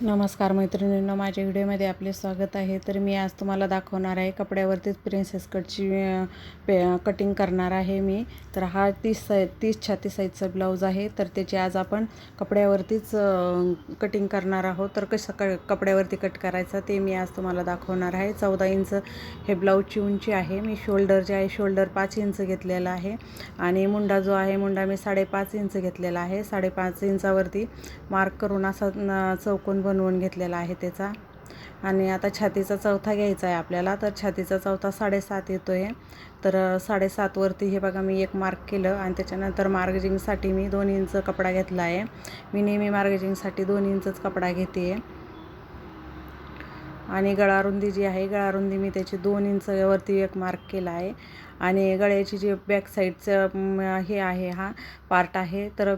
नमस्कार मैत्रिणींनो माझ्या व्हिडिओमध्ये आपले स्वागत आहे. तर मी आज तुम्हाला दाखवणार आहे कपड्यावरतीच प्रिन्सेस कटची पे कटिंग करणार आहे मी. तर हा तीस साई तीस छाती साईजचा ब्लाऊज आहे. तर त्याची आज आपण कपड्यावरतीच कटिंग करणार आहोत. तर कसं क कपड्यावरती कट करायचं ते मी आज तुम्हाला दाखवणार आहे. चौदा इंच हे ब्लाऊजची उंची आहे. मी शोल्डर जे आहे शोल्डर पाच इंच घेतलेला आहे. आणि मुंडा जो आहे मुंडा मी साडेपाच इंच घेतलेला आहे. साडेपाच इंचावरती मार्क करून असा न- चौकोन बनवून घेतलेला आहे त्याचा. आणि आता छातीचा चौथा घ्यायचा आहे आपल्याला. तर छातीचा चौथा साडेसात येतो आहे तर साडेसातवरती हे बघा मी एक मार्क केलं आणि त्याच्यानंतर मार्गजिंगसाठी मी दोन इंच कपडा घेतला आहे. मी नेहमी मार्गजिंगसाठी दोन इंचच कपडा घेते. आहे आणि गळारुंदी जी आहे गळारुंदी मी त्याची दोन इंचवरती एक मार्क केला आहे. आणि गळ्याची जी बॅक साईडचं हे आहे हा पार्ट आहे. तर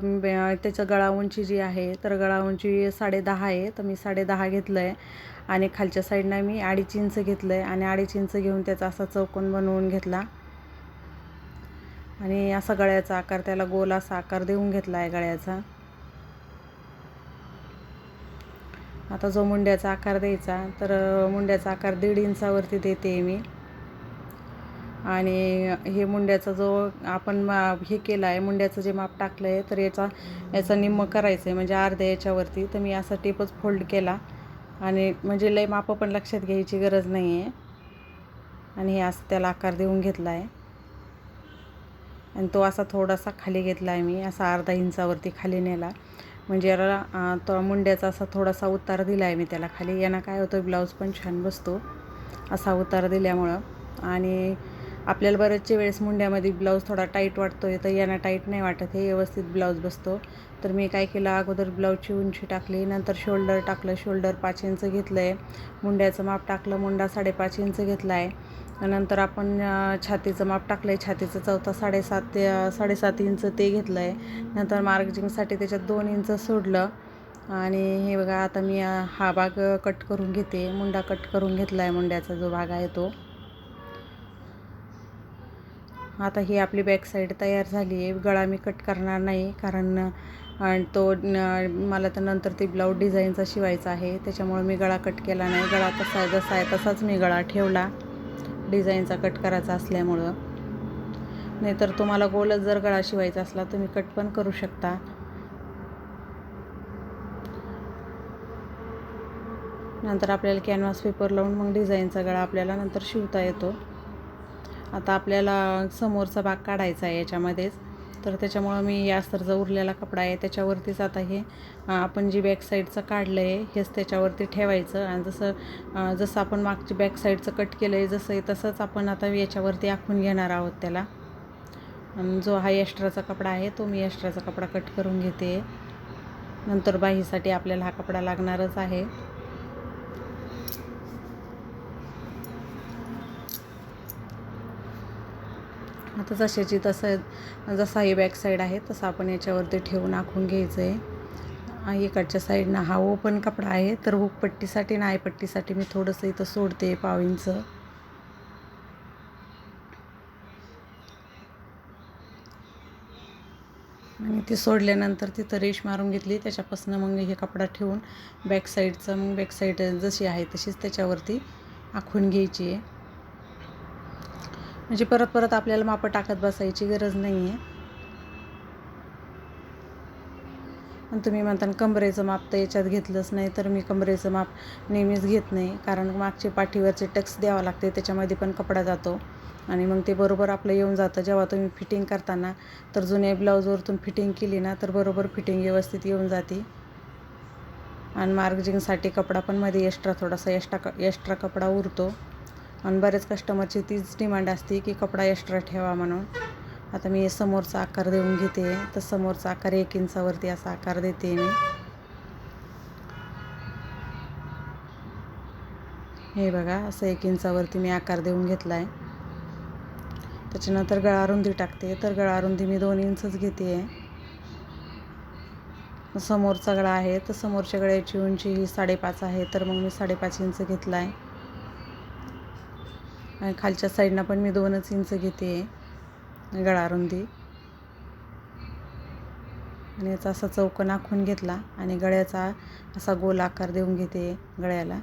त्याचं गळा उंची जी आहे तर गळा उंची साडे दहा आहे. तर मी साडे दहा घेतलं आहे आणि खालच्या साईडनं मी अडीच इंच घेतलं आहे आणि अडीच इंच घेऊन त्याचा असा चौकोन बनवून घेतला. आणि असा गळ्याचा आकार त्याला गोल असा आकार देऊन घेतला आहे गळ्याचा. आता जो मुंड्याचा आकार द्यायचा तर मुंड्याचा आकार दीड इंचावरती देते मी. आणि हे मुंड्याचा जो आपण मा हे केला आहे मुंड्याचं जे माप टाकलं आहे तर याचा याचा निम्म करायचं आहे म्हणजे अर्ध्या याच्यावरती. तर मी असा टेपच फोल्ड केला. आणि म्हणजे लय मापं पण लक्षात घ्यायची गरज नाही आहे आणि हे असं त्याला आकार देऊन घेतला आहे आणि तो असा थोडासा खाली घेतला आहे मी असा अर्धा इंचावरती खाली नेला. म्हणजे याला तो मुंड्याचा असा थोडासा उतार दिला आहे मी त्याला खाली. यानं काय होतं ब्लाऊज पण छान बसतो असा उतार दिल्यामुळं. आणि आपल्याला बरेचसे वेळेस मुंड्यामध्ये ब्लाऊज थोडा टाईट वाटतो आहे तर यांना टाईट नाही वाटत हे व्यवस्थित ब्लाऊज बसतो. तर मी काय केलं अगोदर ब्लाऊजची उंची टाकली नंतर शोल्डर टाकलं शोल्डर पाच इंच घेतलं आहे मुंड्याचं माप टाकलं मुंडा साडेपाच इंच घेतला आहे नंतर आपण छातीचं माप टाकलं आहे छातीचं चौथा साडेसात ते साडेसात इंच ते घेतलं आहे नंतर मार्गजिंगसाठी त्याच्यात दोन इंच सोडलं. आणि हे बघा आता मी हा भाग कट करून घेते. मुंडा कट करून घेतला आहे मुंड्याचा जो भाग आहे तो. आता ही आपली बॅक साईड तयार झाली आहे. गळा मी कट करणार नाही कारण तो मला तर नंतर ती ब्लाऊज डिझाईनचा शिवायचा आहे. त्याच्यामुळे मी गळा कट केला नाही. गळा तसा आहे जसा आहे तसाच मी गळा ठेवला. डिझाईनचा कट करायचा असल्यामुळं. नाहीतर तुम्हाला गोलच जर गळा शिवायचा असला तुम्ही कट पण करू शकता. नंतर आपल्याला कॅनव्हास पेपर लावून मग डिझाईनचा गळा आपल्याला नंतर शिवता येतो. आता आपल्याला समोरचा भाग काढायचा आहे याच्यामध्येच. तर त्याच्यामुळं मी या उरलेला कपडा आहे. त्याच्यावरतीच आता हे आपण जी बॅक साईडचं काढलं आहे हेच त्याच्यावरती ठेवायचं. आणि जसं जसं आपण मागची बॅकसाईडचं कट केलं आहे जसं आहे तसंच आपण आता याच्यावरती आखून घेणार आहोत त्याला. आणि जो हा एक्स्ट्राचा कपडा आहे तो मी एक्स्ट्राचा कपडा कट करून घेते. नंतर बाहीसाठी आपल्याला हा कपडा लागणारच आहे. आता जशाची तसं जसा ही बॅक साईड आहे तसं आपण याच्यावरती ठेवून आखून घ्यायचं आहे इकडच्या साईडनं हा ओपन कपडा आहे तर हुकपट्टीसाठी नाही पट्टीसाठी मी थोडंसं इथं सोडते पावींचं. आणि ती सोडल्यानंतर तिथं रेश मारून घेतली त्याच्यापासून मग हे कपडा ठेवून बॅक साईडचं मग बॅक साईड जशी आहे तशीच त्याच्यावरती आखून घ्यायची आहे. म्हणजे परत परत आपल्याला मापं टाकत बसायची गरज नाही आहे आणि तुम्ही म्हणता कमरेचं माप तर याच्यात घेतलंच नाही तर मी कमरेचं माप नेहमीच घेत नाही. कारण मागचे पाठीवरचे टक्स द्यावं लागते त्याच्यामध्ये पण कपडा जातो. आणि मग ते बरोबर आपलं येऊन जातं. जेव्हा तुम्ही फिटिंग करताना तर जुन्या ब्लाऊजवरतून फिटिंग केली ना तर बरोबर फिटिंग व्यवस्थित येऊन जाते. आणि मार्जिंगसाठी कपडा पण मध्ये एक्स्ट्रा थोडासा एक्स्ट्रा क एक्स्ट्रा कपडा उरतो. आणि बरेच कस्टमरची तीच डिमांड असते की कपडा एक्स्ट्रा ठेवा म्हणून. आता मी समोरचा आकार देऊन घेते. तर समोरचा आकार एक इंचावरती असा आकार देते मी. हे बघा असं एक इंचावरती मी आकार देऊन घेतला आहे त्याच्यानंतर गळारुंदी टाकते. तर गळारुंदी मी दोन इंचच घेते. आहे समोरचा गळा आहे तर समोरच्या गळ्याची उंची ही साडेपाच आहे. तर मग मी साडेपाच इंच घेतला आहे आणि खालच्या साईडनं पण मी दोनच इंच घेते गळा रुंदी आणि याचा असा चौकन आखून घेतला आणि गळ्याचा असा गोल आकार देऊन घेते गळ्याला.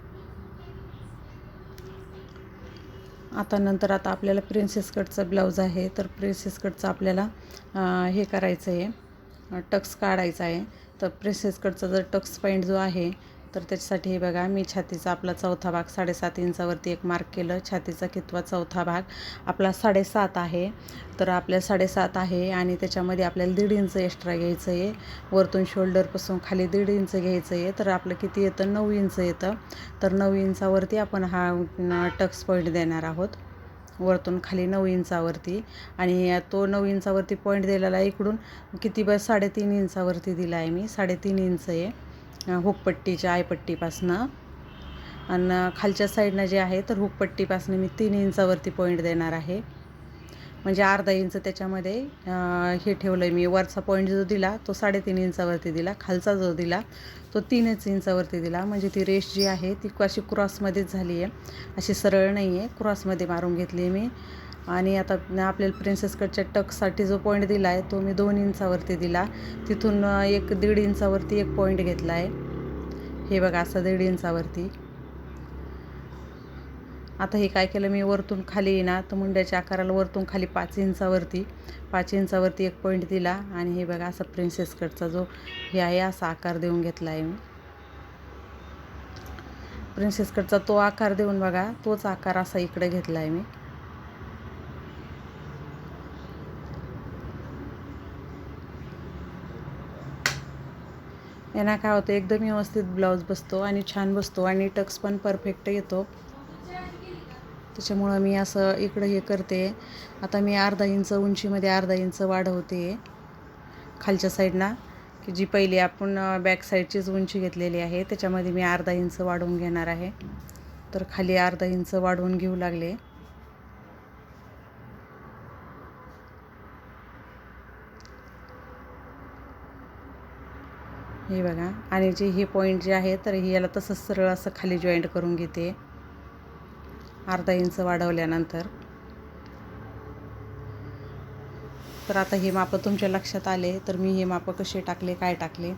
आता नंतर आता आपल्याला प्रिन्सेस कटचा ब्लाऊज आहे तर प्रिन्सेस कटचं आपल्याला हे करायचं आहे टक्स काढायचा आहे. तर प्रिन्सेस कटचा जर टक्स पॉईंट जो आहे तर त्याच्यासाठी हे बघा मी छातीचा आपला चौथा भाग साडेसात इंचावरती एक मार्क केलं. छातीचा कितवा चौथा भाग? आपला साडेसात आहे. तर आपल्या साडेसात आहे आणि त्याच्यामध्ये आपल्याला दीड इंच एक्स्ट्रा घ्यायचं आहे वरतून शोल्डरपासून खाली दीड इंच घ्यायचं आहे तर आपलं किती येतं? नऊ इंच येतं. तर नऊ इंचावरती आपण हा टक्स पॉईंट देणार आहोत. वरतून खाली नऊ इंचावरती. आणि तो नऊ इंचावरती पॉईंट दिलेला आहे इकडून किती बस साडेतीन इंचावरती दिला आहे मी. साडेतीन इंच आहे. हुकपट्टीच्या आयपट्टीपासनं आणि खालच्या साईडनं जे आहे तर हुकपट्टीपासनं मी तीन इंचावरती पॉईंट देणार आहे. म्हणजे अर्धा इंच त्याच्यामध्ये हे ठेवलं आहे मी. वरचा पॉईंट जो दिला तो साडेतीन इंचावरती दिला. खालचा जो दिला तो तीनच इंचावरती दिला. म्हणजे ती रेष जी आहे ती अशी क्रॉसमध्येच झाली आहे अशी सरळ नाही आहे क्रॉसमध्ये मारून घेतली आहे मी. आणि आता आपल्याला प्रिन्सेस कटच्या जो पॉईंट दिला आहे तो मी दोन इंचावरती दिला. तिथून एक दीड इंचावरती एक पॉईंट घेतला आहे हे बघा असं दीड इंचावरती. आता हे काय केलं मी वरतून खाली येणार तर मुंड्याच्या आकाराला वरतून खाली पाच इंचावरती पाच इंचावरती एक पॉईंट दिला. आणि हे बघा असा प्रिन्सेस कटचा जो हे आहे असा आकार देऊन घेतला आहे मी. प्रिन्सेस कटचा तो आकार देऊन बघा तोच आकार असा इकडे घेतला आहे मी. यांना काय होतं एकदम व्यवस्थित ब्लाऊज बसतो आणि छान बसतो आणि टक्स पण परफेक्ट येतो. त्याच्यामुळं मी असं इकडं हे करते. आता मी अर्धा इंच उंचीमध्ये अर्धा इंच वाढवते खालच्या साईडना की जी पहिली आपण बॅक साईडचीच उंची घेतलेली आहे त्याच्यामध्ये मी अर्धा इंच वाढवून घेणार आहे. तर खाली अर्धा इंच वाढवून घेऊ लागले. हे बघा. आणि जे हे पॉईंट जे आहे तर हे याला तसंच सरळ असं खाली जॉईंट करून घेते. अर्धा इंच वाढवल्यानंतर. तर आता हे मापं तुमच्या लक्षात आले तर मी हे मापं कसे टाकले काय टाकले?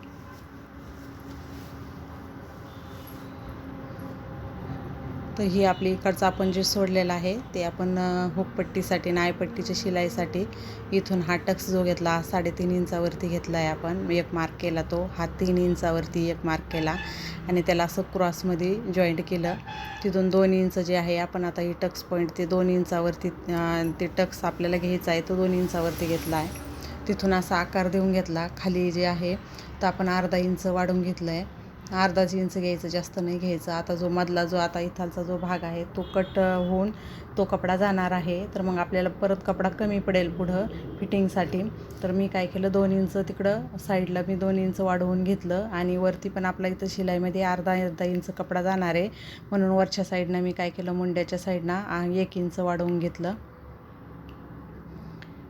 तर ही आपली इकडचं आपण जे सोडलेलं आहे ते आपण हुकपट्टीसाठी नायपट्टीच्या शिलाईसाठी इथून हा टक्स जो घेतला साडेतीन इंचावरती घेतला आहे आपण. एक मार्क केला तो हा तीन इंचावरती एक मार्क केला आणि त्याला असं क्रॉसमध्ये जॉईंट केलं. तिथून दोन इंच जे आहे आपण आता ही टक्स पॉईंट ते दोन इंचावरती ते टक्स आपल्याला घ्यायचा आहे तो दोन इंचावरती घेतला आहे. तिथून असा आकार देऊन घेतला. खाली जे आहे तर आपण अर्धा इंच वाढून घेतलं आहे अर्धाच इंच घ्यायचं जास्त नाही घ्यायचं. आता जो मधला जो आता इथालचा जो भाग आहे तो कट होऊन तो कपडा जाणार आहे. तर मग आपल्याला परत कपडा कमी पडेल पुढं फिटिंगसाठी. तर मी काय केलं दोन इंच तिकडं साईडला मी दोन इंच वाढवून घेतलं आणि वरती पण आपला इथं शिलाईमध्ये अर्धा अर्धा इंच कपडा जाणार आहे. म्हणून वरच्या साईडनं मी काय केलं मुंड्याच्या साईडनं एक इंच वाढवून घेतलं.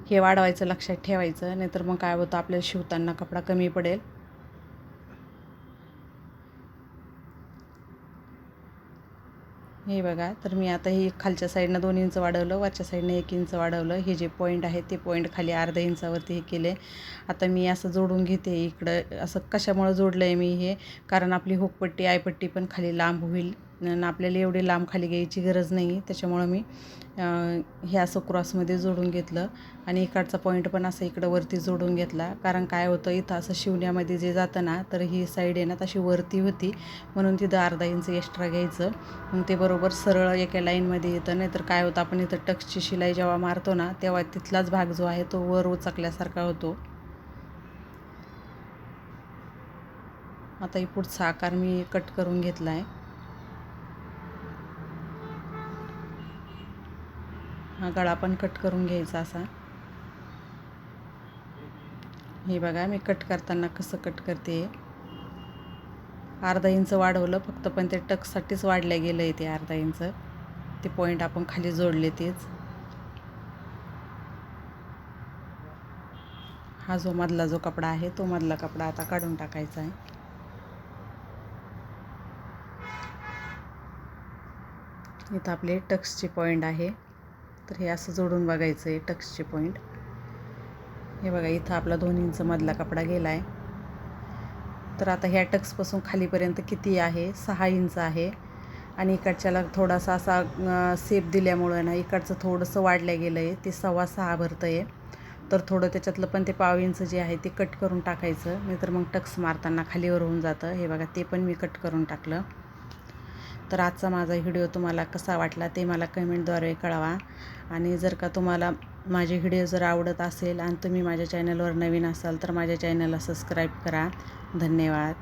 हे वाढवायचं लक्षात ठेवायचं. नाहीतर मग काय होतं आपल्याला शिवताना कपडा कमी पडेल. हे बघा तर मी आता हे खालच्या साईडनं दोन इंच वाढवलं वरच्या साईडनं एक इंच वाढवलं. हे जे पॉईंट आहे ते पॉईंट खाली अर्धा इंचावरती हे केले. आता मी असं जोडून घेते इकडं. असं कशामुळं जोडलं आहे मी हे? कारण आपली हुकपट्टी आयपट्टी पण खाली लांब होईल. आपल्याला एवढी लांब खाली घ्यायची गरज नाही त्याच्यामुळं मी ह्या हे असं क्रॉसमध्ये जोडून घेतलं आणि इकडचा पॉईंट पण असं इकडं वरती जोडून घेतला. कारण काय होतं इथं असं शिवण्यामध्ये जे जातं ना तर ही साईड आहे ना तशी वरती होती. म्हणून तिथं अर्धा इंच एक्स्ट्रा घ्यायचं. मग ते बरोबर सरळ एका लाईनमध्ये येतं. नाहीतर काय होतं आपण इथं टक्सची शिलाई जेव्हा मारतो ना तेव्हा तिथलाच भाग जो आहे तो वर उचकल्यासारखा होतो. आता ही पुढचा आकार मी कट करून घेतला आहे हा गळा पण कट करून घ्यायचा असा. हे बघा मी कट करताना कसं कट करते. अर्धा इंच वाढवलं फक्त पण ते टक्ससाठीच वाढल्या गेलं आहे ते अर्धा इंच. ते पॉईंट आपण खाली जोडले तेच. हा जो मधला जो कपडा आहे तो मधला कपडा आता काढून टाकायचा आहे. इथं आपले टक्सचे पॉईंट आहे. तर हे असं जोडून बघायचं आहे टक्सचे पॉईंट हे बघा इथं आपला दोन इंच मधला कपडा गेला आहे तर आता ह्या टक्सपासून खालीपर्यंत किती आहे? सहा इंच आहे. आणि इकडच्याला थोडासा असा सेप दिल्यामुळं ना इकडचं थोडंसं वाढलं गेलं आहे ते सव्वा सहा भरतं आहे तर थोडं त्याच्यातलं पण ते पाव इंच जे आहे ते कट करून टाकायचं. नाहीतर मग टक्स मारताना खालीवर होऊन जातं. हे बघा ते पण मी कट करून टाकलं. तर आजचा माझा व्हिडिओ तुम्हाला कसा वाटला ते मला कमेंटद्वारे कळवा. आणि जर का तुम्हाला माझे व्हिडिओ जर आवडत असेल आणि तुम्ही माझ्या चॅनलवर नवीन असाल तर माझ्या चॅनलला सबस्क्राईब करा. धन्यवाद.